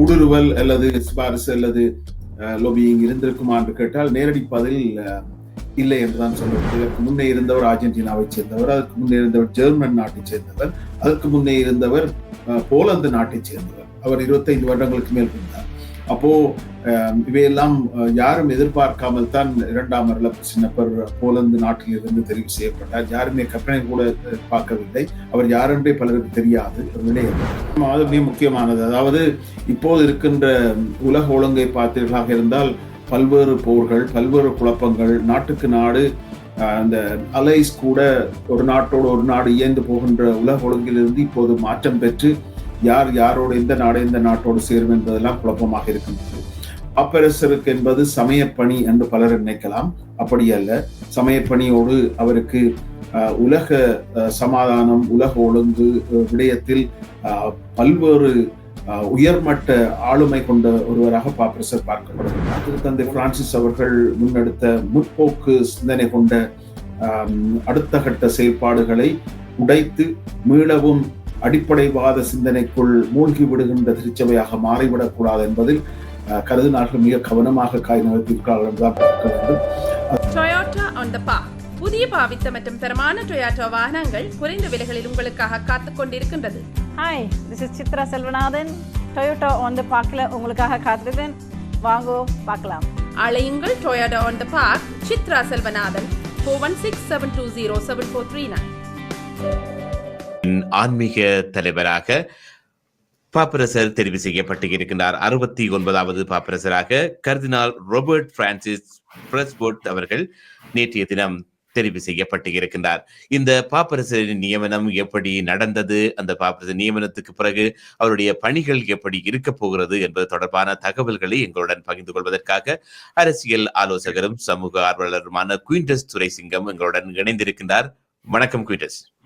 ஊடுருவல் அல்லது சிபாரிசு அல்லது லொபியிங் இருந்திருக்குமா என்று கேட்டால் நேரடி பதில் இல்லை என்றுதான் சொல்லுவது. இதற்கு முன்னே இருந்தவர் அர்ஜென்டினாவை சேர்ந்தவர் அதற்கு முன்னே இருந்தவர் ஜெர்மன் நாட்டை சேர்ந்தவர் அதற்கு முன்னே இருந்தவர் போலந்து நாட்டை சேர்ந்தவர். அவர் இருபத்தைந்து வருடங்களுக்கு மேல் இருந்தார். அப்போ இவையெல்லாம் யாரும் எதிர்பார்க்காமல் தான் இரண்டாம் அருளப் சின்னப்பர் போலந்து நாட்டிலிருந்து தெரிவு செய்யப்பட்டார். யாருமே கற்பனை கூட பார்க்கவில்லை. அவர் யாரென்றே பலருக்கு தெரியாது. அது மிக முக்கியமானது. அதாவது இப்போது இருக்கின்ற உலக ஒழுங்கை பார்த்தீர்களாக இருந்தால் பல்வேறு போர்கள் பல்வேறு குழப்பங்கள் நாட்டுக்கு நாடு அந்த அலைஸ் கூட ஒரு நாட்டோடு ஒரு நாடு இயந்து போகின்ற உலக ஒழுங்கிலிருந்து இப்போது மாற்றம் பெற்று யார் யாரோடு எந்த நாடு எந்த நாட்டோடு சேரும் என்பதெல்லாம் குழப்பமாக இருக்கின்றது பாப்பரசருக்கு என்பது சமயப்பணி என்று பலர் நினைக்கலாம். அப்படி அல்ல. சமயப்பணியோடு அவருக்கு உலக சமாதானம் உலக ஒழுங்கு விடயத்தில் பல்வேறு உயர்மட்ட ஆளுமை கொண்ட ஒருவராக பாப்பரசர் பார்க்கப்படுகிறார். திருத்தந்தை பிரான்சிஸ் அவர்கள் முன்னெடுத்த முற்போக்கு சிந்தனை கொண்ட அடுத்த கட்ட செயல்பாடுகளை உடைத்து மீளவும் அடிப்படைவாத சிந்தனைக்குள் மூழ்கி விடுகின்ற திருச்சபையாக மாறிவிடக்கூடாது என்பதில் கருதினார்கள் மிக கவனமாக காய் நகர்த்திருக்கிறார்கள் என்றுதான் பார்க்க வேண்டும். புதிய பாவித்த மற்றும் தரமான டொயாட்டோ வாகனங்கள் குறைந்த விலைகளில் உங்களுக்காக காத்துக் கொண்டிருக்கின்றது. Hi this is Chitra Selvanathan Toyota on the பார்க்ல உங்களுக்காக காத்திருக்கேன் வாங்கோ பார்க்கலாம். அழையுங்கள் Toyota on the park Chitra Selvanathan four one six seven two zero seven four three nine ஆன்மீக தலைவராக பாப்பரசர் தெரிவு செய்யப்பட்டு இருக்கின்றார் அறுபத்தி ஒன்பதாவது பாப்பரசராக கர்தினால் ரோபர்ட் பிரான்சிஸ் பிரஸ்போர்ட் அவர்கள் நேற்றைய தினம் தெரிவு செய்யப்பட்டு இருக்கின்றார் இந்த பாப்பரசரின் நியமனம் எப்படி நடந்தது? அந்த பாப்பரசர் நியமனத்துக்கு பிறகு அவருடைய பணிகள் எப்படி இருக்க போகிறது என்பது தொடர்பான தகவல்களை எங்களுடன் பகிர்ந்து கொள்வதற்காக அரசியல் ஆலோசகரும் சமூக ஆர்வலருமான குயின்டஸ் துரைசிங்கம் எங்களுடன் இணைந்திருக்கின்றார். வணக்கம் குயின்டஸ்.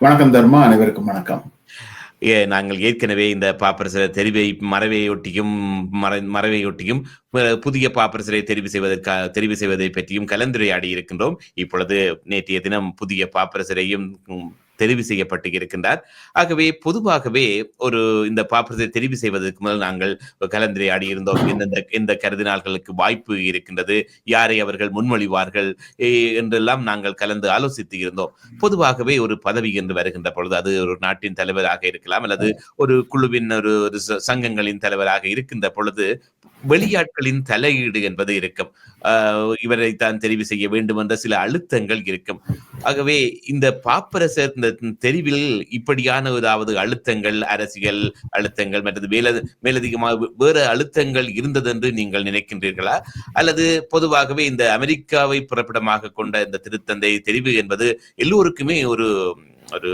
வணக்கம் தர்மா அனைவருக்கும் வணக்கம். நாங்கள் ஏற்கனவே இந்த பாப்பரசர தெரிவை மறைவையொட்டியும் மறை மறைவையொட்டியும் புதிய பாப்பரசரை தெரிவு செய்வதற்காக தெரிவு செய்வதை பற்றியும் கலந்துரையாடி இருக்கின்றோம் இப்பொழுது நேற்றைய தினம் புதிய பாப்பரசரையும் தெரிவு செய்யப்பட்டு இருக்கின்றார் ஆகவே பொதுவாகவே ஒரு இந்த பாப்பரத்தை தெரிவு செய்வதற்கு முதல் நாங்கள் கலந்துரையாடி இருந்தோம் எந்தெந்த எந்த கருதினால்களுக்கு வாய்ப்பு இருக்கின்றது. யாரை அவர்கள் முன்மொழிவார்கள் என்றெல்லாம் நாங்கள் கலந்து ஆலோசித்து இருந்தோம். பொதுவாகவே ஒரு பதவி என்று வருகின்ற பொழுது அது ஒரு நாட்டின் தலைவராக இருக்கலாம் அல்லது ஒரு குழுவின் ஒரு ஒரு சங்கங்களின் தலைவராக இருக்கின்ற பொழுது வெளியாட்களின் தலையீடு என்பது இருக்கும். இவரை தான் தெரிவு செய்ய வேண்டும் என்ற சில அழுத்தங்கள் இருக்கும். ஆகவே இந்த பாப்பரசர் இந்த தெரிவில் இப்படியான ஏதாவது அழுத்தங்கள் அரசியல் அழுத்தங்கள் மற்றது மேல மேலதிகமாக வேறு அழுத்தங்கள் இருந்தது என்று நீங்கள் நினைக்கின்றீர்களா? அல்லது பொதுவாகவே இந்த அமெரிக்காவை புறப்படமாக கொண்ட இந்த திருத்தந்தை தெரிவு என்பது எல்லோருக்குமே ஒரு ஒரு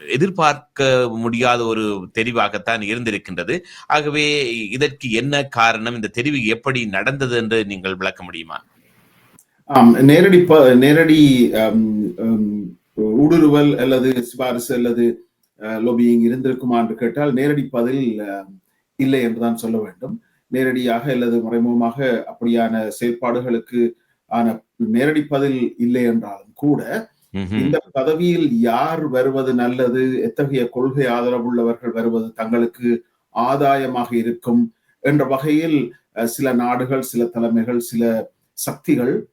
எதிர்பார்க்க முடியாத ஒரு தெரிவாகத்தான் இருந்திருக்கின்றது. ஆகவே இதற்கு என்ன காரணம்? இந்த தெரிவு எப்படி நடந்தது என்று நீங்கள் விளக்க முடியுமா? நேரடி நேரடி ஊடுருவல் அல்லது சிபாரிசு அல்லது லொபியிங் இருந்திருக்குமா என்று கேட்டால் நேரடி பதில் இல்லை என்றுதான் சொல்ல வேண்டும். நேரடியாக அல்லது மறைமுகமாக அப்படியான செயல்பாடுகளுக்கு ஆன நேரடி பதில் இல்லை என்றாலும் கூட இந்த பதவியில் யார் வருவது நல்லது எத்தகைய கொள்கை ஆதரவுள்ளவர்கள் வருவது தங்களுக்கு ஆதாயமாக இருக்கும் என்ற வகையில் சில நாடுகள் சில தலைமைகள் சில சக்திகள்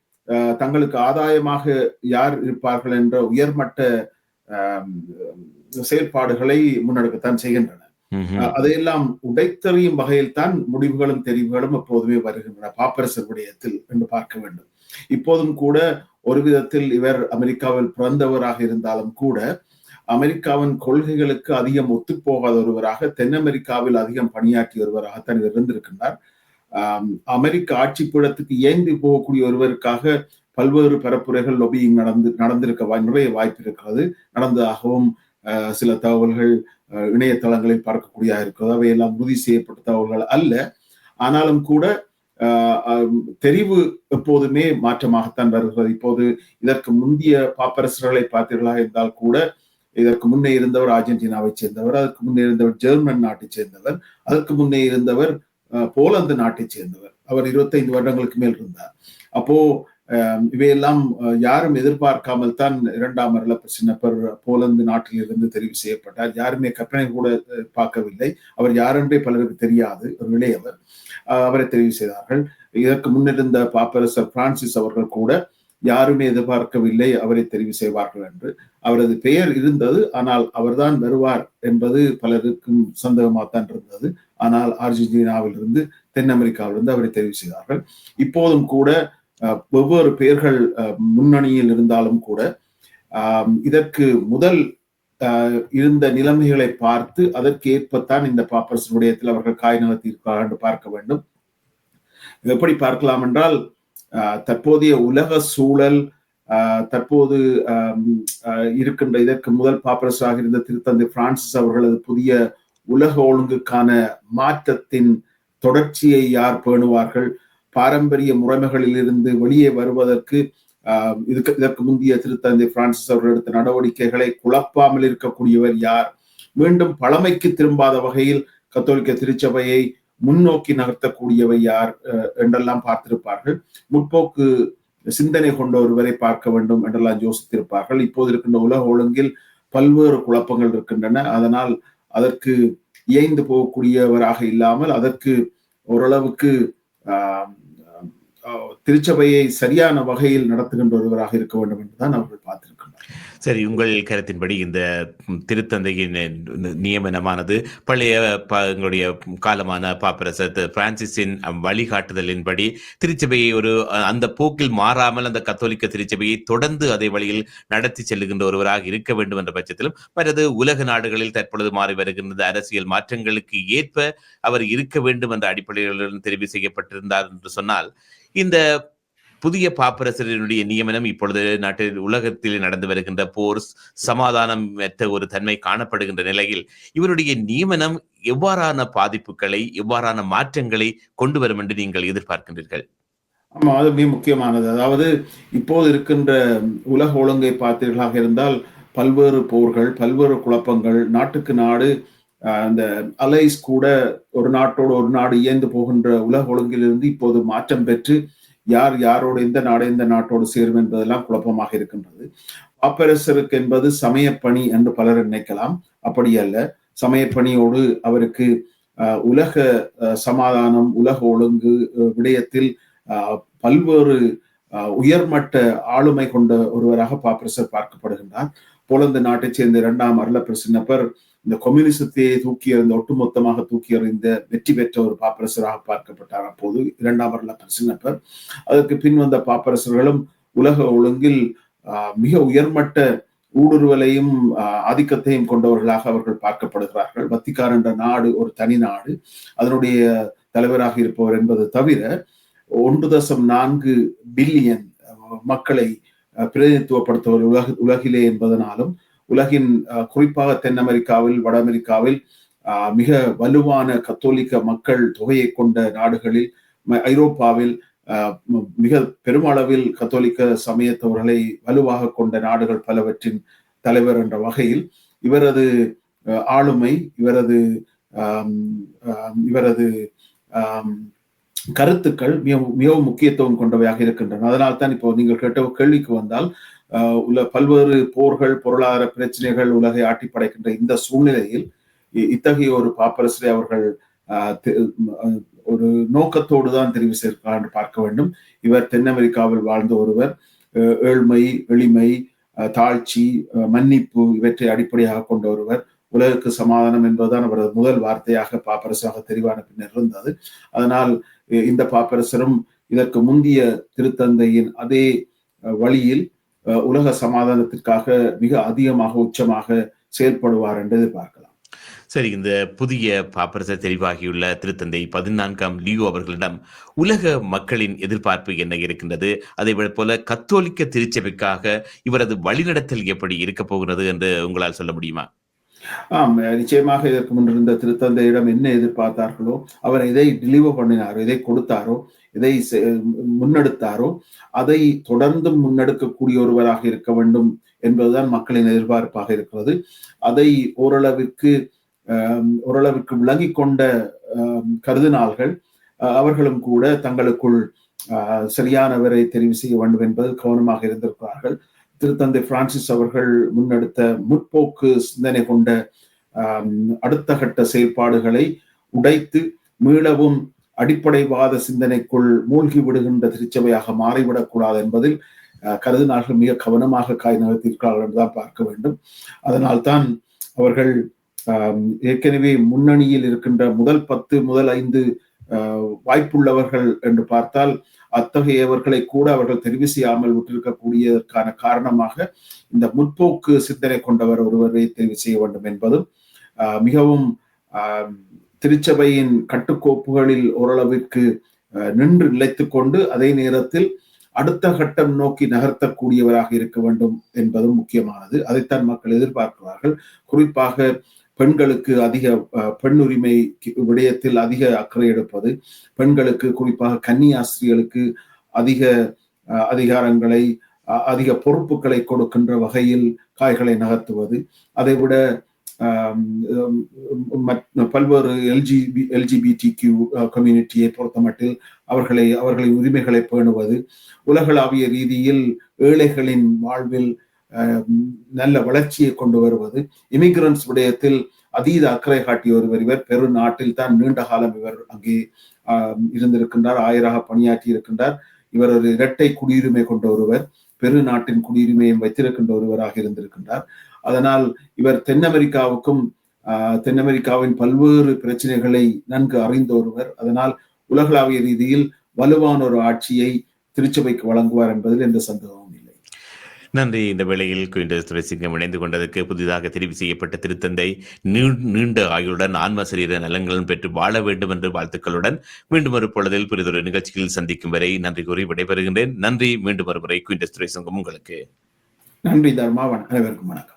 தங்களுக்கு ஆதாயமாக யார் இருப்பார்கள் என்ற உயர்மட்ட செயல்பாடுகளை முன்னெடுக்கத்தான் செய்கின்றன. அதையெல்லாம் உடைத்தறியும் வகையில் தான் முடிவுகளும் தெரிவுகளும் எப்போதுமே வருகின்றன பாப்பரசர் விடயத்தில் என்று பார்க்க வேண்டும். இப்போதும் கூட ஒரு விதத்தில் இவர் அமெரிக்காவில் பிறந்தவராக இருந்தாலும் கூட அமெரிக்காவின் கொள்கைகளுக்கு அதிகம் ஒத்துப்போகாத ஒருவராக தென் அமெரிக்காவில் அதிகம் பணியாற்றிய ஒருவராகத்தான் இவர் இருந்திருக்கின்றார். அமெரிக்க ஆட்சிப்படத்துக்கு ஏந்தி போகக்கூடிய ஒருவருக்காக பல்வேறு பரப்புரைகள் லொபியிங் நடந்து நடந்திருக்க நிறைய வாய்ப்பு இருக்கிறது. நடந்ததாகவும் சில தகவல்கள் இணையதளங்களில் பார்க்கக்கூடிய இருக்கிறது. அவையெல்லாம் உறுதி செய்யப்பட்ட தகவல்கள் அல்ல. ஆனாலும் கூட தெரிவு எப்போதுமே மாற்றமாகத்தான் வருகிறது. இப்போது இதற்கு முந்தைய பாப்பரசர்களை பார்த்தீர்களா இருந்தால் கூட இதற்கு முன்னே இருந்தவர் அர்ஜென்டினாவை சேர்ந்தவர் அதற்கு முன்னே இருந்தவர் ஜெர்மன் நாட்டை சேர்ந்தவர் அதற்கு முன்னே இருந்தவர் போலந்து நாட்டை சேர்ந்தவர். அவர் இருபத்தைந்து வருடங்களுக்கு மேல் இருந்தார். அப்போ அஹ், இவையெல்லாம் யாரும் எதிர்பார்க்காமல் தான் இரண்டாம் அருளப்ப சின்னப்பர் போலந்து நாட்டில் இருந்து தெரிவு செய்யப்பட்டார். யாருமே கற்பனை கூட பார்க்கவில்லை. அவர் யாரென்றே பலருக்கு தெரியாது. ஒரு இளையவர். அவரை தெரிவு செய்தார்கள். இதற்கு முன்னிருந்த பாப்பரசர் பிரான்சிஸ் அவர்கள் கூட யாருமே எதிர்பார்க்கவில்லை. அவரை தெரிவு செய்வார்கள் என்று. அவரது பெயர் இருந்தது. ஆனால் அவர்தான் வருவார் என்பது பலருக்கும் சந்தேகமாகத்தான் இருந்தது. ஆனால் அர்ஜென்டினாவிலிருந்து தென் அமெரிக்காவிலிருந்து அவரை தெரிவு செய்தார்கள். இப்போதும் கூட அஹ், வெவ்வேறு பெயர்கள் அஹ், முன்னணியில் இருந்தாலும் கூட இதற்கு முதல் அஹ், இருந்த நிலைமைகளை பார்த்து அதற்கு ஏற்பத்தான் இந்த பாப்பர்ஸ் விடயத்தில் அவர்கள் காய் நகர்த்தியிருக்கிறார்கள் என்று பார்க்க வேண்டும். எப்படி பார்க்கலாம் என்றால் தற்போதைய உலக சூழல் தற்போது அஹ், இருக்கின்ற இதற்கு முதல் பாப்பரசாக இருந்த திருத்தந்தை பிரான்சிஸ் அவர்களது புதிய உலக ஒழுங்குக்கான மாற்றத்தின் தொடர்ச்சியை யார் பேணுவார்கள்? பாரம்பரிய முறைமைகளிலிருந்து வெளியே வருவதற்கு இதுக்கு இதற்கு முந்தைய திருத்தந்தை பிரான்சிஸ் அவர்கள் எடுத்த நடவடிக்கைகளை குழப்பாமல் இருக்கக்கூடியவர் யார்? மீண்டும் பழமைக்கு திரும்பாத வகையில் கத்தோலிக்க திருச்சபையை முன்னோக்கி நகர்த்தக்கூடியவை யார் அஹ், என்றெல்லாம் பார்த்திருப்பார்கள். முற்போக்கு சிந்தனை கொண்ட ஒருவரை பார்க்க வேண்டும் என்றெல்லாம் யோசித்திருப்பார்கள். இப்போது இருக்கின்ற உலக ஒழுங்கில் பல்வேறு குழப்பங்கள் இருக்கின்றன. அதனால் அதற்கு இயைந்து போகக்கூடியவராக இல்லாமல் அதற்கு ஓரளவுக்கு ஆஹ், ஆஹ், திருச்சபையை சரியான வகையில் நடத்துகின்ற ஒருவராக இருக்க வேண்டும் என்றுதான் அவர்கள் பார்த்திருக்கின்றனர் சரி உங்கள் கருத்தின்படி இந்த திருத்தந்தையின் நியமனமானது பழைய எங்களுடைய காலமான பாப்பரசர் பிரான்சிஸின் வழிகாட்டுதலின்படி திருச்சபையை ஒரு அந்த போக்கில் மாறாமல் அந்த கத்தோலிக்க திருச்சபையை தொடர்ந்து அதே வழியில் நடத்தி செல்லுகின்ற ஒருவராக இருக்க வேண்டும் என்ற பட்சத்திலும் மற்றது உலக நாடுகளில் தற்பொழுது மாறி வருகின்ற அரசியல் மாற்றங்களுக்கு ஏற்ப அவர் இருக்க வேண்டும் என்ற அடிப்படையில் தெரிவு செய்யப்பட்டிருந்தார் என்று சொன்னால் இந்த புதிய பாப்பரசரினுடைய நியமனம் இப்பொழுது நாட்டில் உலகத்தில் நடந்து வருகின்ற போர் சமாதானம் மற்ற ஒரு தன்மை காணப்படுகின்ற நிலையில் இவருடைய நியமனம் எவ்வாறான பாதிப்புகளை எவ்வாறான மாற்றங்களை கொண்டு வரும் என்று நீங்கள் எதிர்பார்க்கின்றீர்கள்? ஆமா அது மிக முக்கியமானது. அதாவது இப்போது இருக்கின்ற உலக ஒழுங்கை பார்த்தீர்களாக இருந்தால் பல்வேறு போர்கள் பல்வேறு குழப்பங்கள் நாட்டுக்கு நாடு ஆஹ், அந்த அலைஸ் கூட ஒரு நாட்டோடு ஒரு நாடு இயந்து போகின்ற உலக ஒழுங்கிலிருந்து இப்போது மாற்றம் பெற்று யார் யாரோடு எந்த நாடு எந்த நாட்டோடு சேரும் என்பதெல்லாம் குழப்பமாக இருக்கின்றது. பாப்பரசருக்கு என்பது சமயப்பணி என்று பலர் நினைக்கலாம். அப்படி அல்ல. சமயப்பணியோடு அவருக்கு உலக சமாதானம் உலக ஒழுங்கு விடயத்தில் பல்வேறு ஆஹ், உயர்மட்ட ஆளுமை கொண்ட ஒருவராக பாப்பரசர் பார்க்கப்படுகின்றார். போலந்து நாட்டைச் சேர்ந்த இரண்டாம் அருளப்பிரசின்னப்பர் இந்த கம்யூனிசத்தையே தூக்கி எறிந்த ஒட்டுமொத்தமாக தூக்கி எறிந்த வெற்றி பெற்ற ஒரு பாப்பரசராக பார்க்கப்பட்டார் அப்போது. இரண்டாம் அருளப்பிரசின்னப்பர் அதற்கு பின் வந்த பாப்பரசர்களும் உலக ஒழுங்கில் ஆஹ், மிக உயர்மட்ட ஊடுருவலையும் ஆதிக்கத்தையும் கொண்டவர்களாக அவர்கள் பார்க்கப்படுகிறார்கள். வத்திக்கார் என்ற நாடு ஒரு தனி நாடு. அதனுடைய தலைவராக இருப்பவர் என்பது தவிர ஒன்று தசம் நான்கு பில்லியன் மக்களை பிரதிநிதித்துவப்படுத்துவர் உலக உலகிலே என்பதனாலும் உலகின் குறிப்பாக தென் அமெரிக்காவில் வட அமெரிக்காவில் மிக வலுவான கத்தோலிக்க மக்கள் தொகையை கொண்ட நாடுகளில் ஐரோப்பாவில் மிக பெருமளவில் கத்தோலிக்க சமயத்தவர்களை வலுவாக கொண்ட நாடுகள் பலவற்றின் தலைவர் என்ற வகையில் இவரது அஹ், ஆளுமை இவரது இவரது கருத்துக்கள் மிக மிகவும் முக்கியத்துவம் கொண்டவையாக இருக்கின்றன. அதனால் தான் இப்போ நீங்கள் கேட்ட கேள்விக்கு வந்தால் உள்ள பல்வேறு போர்கள் பொருளாதார பிரச்சனைகள் உலகை ஆட்டி படைக்கின்ற இந்த சூழ்நிலையில் இ- இத்தகைய ஒரு பாப்பரசரை அவர்கள் ஒரு நோக்கத்தோடு தான் தெரிவு செய்திருக்கிறார் என்று பார்க்க வேண்டும். இவர் தென் அமெரிக்காவில் வாழ்ந்த ஒருவர். ஏழ்மை எளிமை தாழ்ச்சி மன்னிப்பு இவற்றை அடிப்படையாக கொண்ட ஒருவர். உலகுக்கு சமாதானம் என்பதுதான் அவரது முதல் வார்த்தையாக பாப்பரசாக தெரிவான பின்னர் இருந்தது. அதனால் இந்த பாப்பரசரும் இதற்கு முந்திய திருத்தந்தையின் அதே வழியில் உலக சமாதானத்திற்காக மிக அதிகமாக உச்சமாக செயல்படுவார் என்று எதிர்பார்க்கலாம். சரி இந்த புதிய பாப்பரசர் தெரிவாகியுள்ள திருத்தந்தை பதினான்காம் லியோ அவர்களிடம் உலக மக்களின் எதிர்பார்ப்பு என்ன இருக்கின்றது? அதை போல கத்தோலிக்க திருச்சபைக்காக இவரது வழிநடத்தல் எப்படி இருக்க போகிறது என்று உங்களால் சொல்ல முடியுமா? ஆம் நிச்சயமாக இதற்கு முன்னிருந்த திருத்தந்தையிடம் என்ன எதிர்பார்த்தார்களோ அவர் எதை டெலிவர் பண்ணினாரோ எதை கொடுத்தாரோ இதை செ- முன்னெடுத்தாரோ அதை தொடர்ந்து முன்னெடுக்கக்கூடிய ஒருவராக இருக்க வேண்டும் என்பதுதான் மக்களின் எதிர்பார்ப்பாக இருக்கிறது. அதை ஓரளவிற்கு ஓரளவிற்கு விளங்கி கொண்ட கருதினால்கள் அவர்களும் கூட தங்களுக்குள் ஆஹ், சரியானவரை தெரிவு செய்ய வேண்டும் என்பதில் கவனமாக இருந்திருக்கிறார்கள். திருத்தந்தை பிரான்சிஸ் அவர்கள் முன்னெடுத்த முற்போக்கு சிந்தனை கொண்ட அடுத்த கட்ட செயல்பாடுகளை உடைத்து மீளவும் அடிப்படைவாத சிந்தனைக்குள் மூழ்கி விடுகின்ற திருச்சபையாக மாறிவிடக்கூடாது என்பதில் அஹ், கருதினார்கள். மிக கவனமாக காய் நகர்த்தியிருக்கிறார்கள் என்றுதான் பார்க்க வேண்டும். அதனால்தான் அவர்கள் ஏற்கனவே முன்னணியில் இருக்கின்ற முதல் பத்து முதல் ஐந்து ஆஹ், வாய்ப்புள்ளவர்கள் என்று பார்த்தால் அத்தகையவர்களை கூட அவர்கள் தெரிவு செய்யாமல் விட்டிருக்கக்கூடியதற்கான காரணமாக இந்த முற்போக்கு சிந்தனை கொண்டவர் ஒருவரை தெரிவு செய்ய வேண்டும் என்பதும் ஆஹ், மிகவும் ஆஹ் திருச்சபையின் கட்டுக்கோப்புகளில் ஓரளவிற்கு நின்று நிலைத்து கொண்டு அதே நேரத்தில் அடுத்த கட்டம் நோக்கி நகர்த்தக்கூடியவராக இருக்க வேண்டும் என்பதும் முக்கியமானது. அதைத்தான் மக்கள் எதிர்பார்க்கிறார்கள். குறிப்பாக பெண்களுக்கு அதிக அஹ், பெண் உரிமை விடயத்தில் அதிக அக்கறை எடுப்பது பெண்களுக்கு குறிப்பாக கன்னியாஸ்திரிகளுக்கு அதிக அஹ், அதிகாரங்களை அதிக பொறுப்புகளை கொடுக்கின்ற வகையில் காய்களை நகர்த்துவது அதைவிட பல்வேறு எல்ஜிபி எல்ஜிபிடி கியூ கம்யூனிட்டியை பொறுத்தமட்டில் அவர்களை அவர்களின் உரிமைகளை பேணுவது உலகளாவிய ரீதியில் ஏழைகளின் வாழ்வில் நல்ல வளர்ச்சியை கொண்டு வருவது இமிகிரன்ஸ் விடயத்தில் அதீத அக்கறை காட்டிய ஒருவர் இவர் பெரு நாட்டில் தான் நீண்ட காலம் இவர் அங்கே இருந்திருக்கின்றார் ஆயராக பணியாற்றி இருக்கின்றார். இவர் ஒரு இரட்டை குடியுரிமை கொண்ட ஒருவர் பெரு நாட்டின் குடியுரிமையை வைத்திருக்கின்ற ஒருவராக இருந்திருக்கின்றார். அதனால் இவர் தென் அமெரிக்காவுக்கும் தென் அமெரிக்காவின் பல்வேறு பிரச்சனைகளை நன்கு அறிந்த ஒருவர். அதனால் உலகளாவிய ரீதியில் வலுவான ஒரு ஆட்சியை திருச்சபைக்கு வழங்குவார் என்பதில் எந்த சந்தேகமும் இல்லை. நன்றி. இந்த வேளையில் குயின்டஸ் துரைசிங்கம் இணைந்து கொண்டதற்கு புதிதாக தெரிவு செய்யப்பட்ட திருத்தந்தை நீண்ட ஆயுளுடன் ஆன்ம சரீர நலங்களும் பெற்று வாழ வேண்டும் என்று வாழ்த்துக்களுடன் மீண்டும் ஒரு பொழுதில் புரிதொரு நிகழ்ச்சியில் சந்திக்கும் வரை நன்றி கூறி விடைபெறுகின்றேன். நன்றி. மீண்டும் ஒரு முறை குயின்டஸ் துரைசிங்கம் உங்களுக்கு. நன்றி தர்மா. அனைவருக்கும் வணக்கம்.